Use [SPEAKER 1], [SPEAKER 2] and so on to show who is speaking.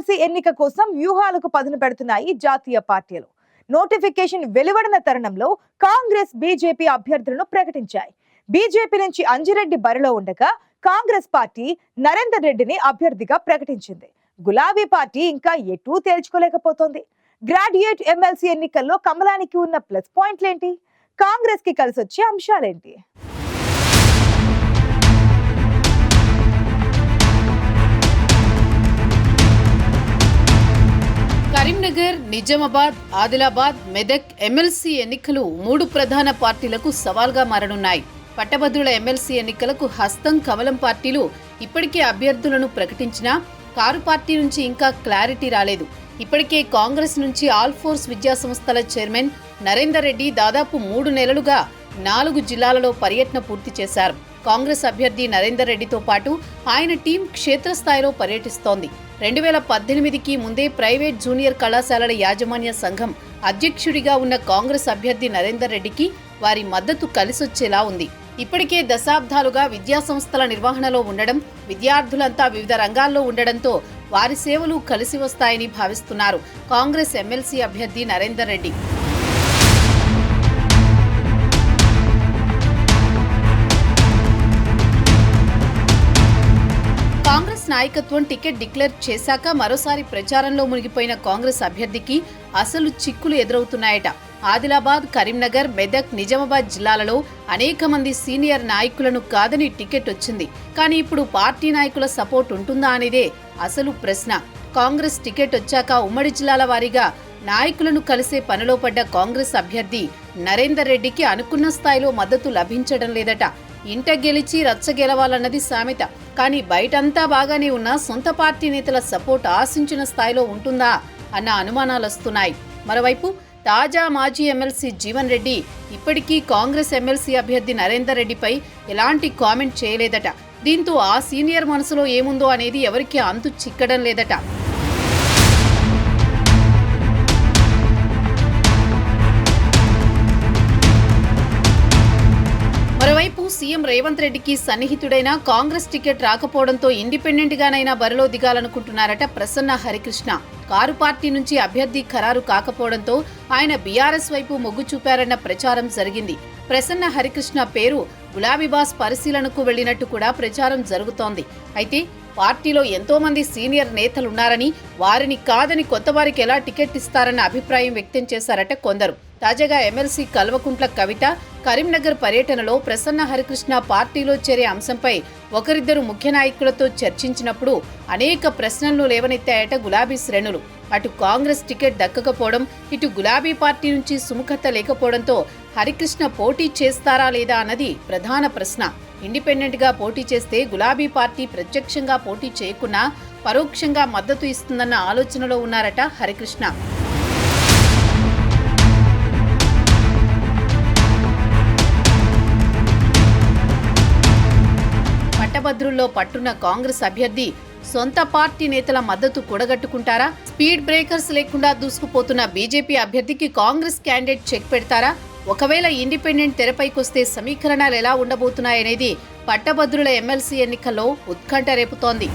[SPEAKER 1] MLC ఎన్నిక కోసం వ్యూహాలకు పదును పెడుతున్నాయి జాతీయ పార్టీలు. నోటిఫికేషన్ వెలువడిన తరుణంలో కాంగ్రెస్ బీజేపీ అభ్యర్థులను ప్రకటించాయి. బీజేపీ నుంచి అంజిరెడ్డి బరిలో ఉండగా కాంగ్రెస్ పార్టీ నరేందర్ రెడ్డిని అభ్యర్థిగా ప్రకటించింది. గులాబీ పార్టీ ఇంకా ఎటూ తేల్చుకోలేకపోతోంది. గ్రాడ్యుయేట్ ఎమ్మెల్సీ ఎన్నికల్లో కమలానికి ఉన్న ప్లస్ పాయింట్లేంటి? కాంగ్రెస్కి కలిసొచ్చే అంశాలేంటి?
[SPEAKER 2] నిజామాబాద్ ఆదిలాబాద్ మెదక్ ఎమ్మెల్సీ ఎన్నికలు మూడు ప్రధాన పార్టీలకు సవాల్గా మారనున్నాయి. పట్టభద్రుల ఎమ్మెల్సీ ఎన్నికలకు హస్తం కమలం పార్టీలు ఇప్పటికే అభ్యర్థులను ప్రకటించినా కారు పార్టీ నుంచి ఇంకా క్లారిటీ రాలేదు. ఇప్పటికే కాంగ్రెస్ నుంచి ఆల్ ఫోర్స్ విద్యా సంస్థల చైర్మన్ నరేందర్ రెడ్డి దాదాపు మూడు నెలలుగా నాలుగు జిల్లాలలో పర్యటన పూర్తి చేశారు. కాంగ్రెస్ అభ్యర్థి నరేందర్ రెడ్డితో పాటు ఆయన టీం క్షేత్రస్థాయిలో పర్యటిస్తోంది. రెండు వేల పద్దెనిమిదికి ముందే ప్రైవేట్ జూనియర్ కళాశాలల యాజమాన్య సంఘం అధ్యక్షుడిగా ఉన్న కాంగ్రెస్ అభ్యర్థి నరేందర్ రెడ్డికి వారి మద్దతు కలిసొచ్చేలా ఉంది. ఇప్పటికే దశాబ్దాలుగా విద్యా సంస్థల నిర్వహణలో ఉండడం విద్యార్థులంతా వివిధ రంగాల్లో ఉండడంతో వారి సేవలు కలిసి వస్తాయని భావిస్తున్నారు కాంగ్రెస్ ఎమ్మెల్సీ అభ్యర్థి నరేందర్ రెడ్డి. నాయకత్వం టికెట్ డిక్లేర్ చేశాక మరోసారి ప్రచారంలో మునిగిపోయిన కాంగ్రెస్ అభ్యర్థికి అసలు చిక్కులు ఎదురవుతున్నాయట. ఆదిలాబాద్ కరీంనగర్ మెదక్ నిజామాబాద్ జిల్లాలలో అనేక మంది సీనియర్ నాయకులను కాదని టికెట్ వచ్చింది. కానీ ఇప్పుడు పార్టీ నాయకుల సపోర్ట్ ఉంటుందా అనేదే అసలు ప్రశ్న. కాంగ్రెస్ టికెట్ వచ్చాక ఉమ్మడి జిల్లాల వారీగా నాయకులను కలిసే పనిలో పడ్డ కాంగ్రెస్ అభ్యర్థి నరేందర్ రెడ్డికి అనుకున్న స్థాయిలో మద్దతు లభించడం లేదట. ఇంట గెలిచి రచ్చ గెలవాలన్నది సామెత. కానీ బయటంతా బాగానే ఉన్న సొంత పార్టీ నేతల సపోర్ట్ ఆశించిన స్థాయిలో ఉంటుందా అన్న అనుమానాలు వస్తున్నాయి. మరోవైపు తాజా మాజీ ఎమ్మెల్సీ జీవన్ రెడ్డి ఇప్పటికీ కాంగ్రెస్ ఎమ్మెల్సీ అభ్యర్థి నరేందర్ రెడ్డిపై ఎలాంటి కామెంట్ చేయలేదట. దీంతో ఆ సీనియర్ మనసులో ఏముందో అనేది ఎవరికీ అంతు చిక్కడం లేదట. సీఎం రేవంత్ రెడ్డికి సన్నిహితుడైన కాంగ్రెస్ టికెట్ రాకపోవడంతో ఇండిపెండెంట్ గానైనా బరిలో దిగాలనుకుంటున్నారట ప్రసన్న హరికృష్ణ. కారు పార్టీ నుంచి అభ్యర్థి ఖరారు కాకపోవడంతో ఆయన బీఆర్ఎస్ వైపు మొగ్గు చూపారన్న ప్రచారం జరిగింది. ప్రసన్న హరికృష్ణ పేరు గులాబీబాస్ పరిశీలనకు వెళ్ళినట్టు కూడా ప్రచారం జరుగుతోంది. అయితే పార్టీలో ఎంతో మంది సీనియర్ నేతలున్నారని వారిని కాదని కొత్త వారికి ఎలా టికెట్ ఇస్తారన్న అభిప్రాయం వ్యక్తం చేశారట కొందరు. తాజాగా ఎమ్మెల్సీ కల్వకుంట్ల కవిత కరీంనగర్ పర్యటనలో ప్రసన్న హరికృష్ణ పార్టీలో చేరే అంశంపై ఒకరిద్దరు ముఖ్య నాయకులతో చర్చించినప్పుడు అనేక ప్రశ్నలను లేవనెత్తాయట గులాబీ శ్రేణులు. అటు కాంగ్రెస్ టికెట్ దక్కకపోవడం ఇటు గులాబీ పార్టీ నుంచి సుముఖత లేకపోవడంతో హరికృష్ణ పోటీ చేస్తారా లేదా అన్నది ప్రధాన ప్రశ్న. ఇండిపెండెంట్గా పోటీ చేస్తే గులాబీ పార్టీ ప్రత్యక్షంగా పోటీ చేయకున్నా పరోక్షంగా మద్దతు ఇస్తుందన్న ఆలోచనలో ఉన్నారట హరికృష్ణ. పట్టభద్రుల్లో పట్టున్న కాంగ్రెస్ అభ్యర్థి సొంత పార్టీ నేతల మద్దతు కూడగట్టుకుంటారా? స్పీడ్ బ్రేకర్స్ లేకుండా దూసుకుపోతున్న బీజేపీ అభ్యర్థికి కాంగ్రెస్ క్యాండిడేట్ చెక్ పెడతారా? ఒకవేళ ఇండిపెండెంట్ తెరపైకొస్తే సమీకరణాలు ఎలా ఉండబోతున్నాయనేది పట్టభద్రుల ఎమ్మెల్సీ ఎన్నికల్లో ఉత్కంఠ రేపుతోంది.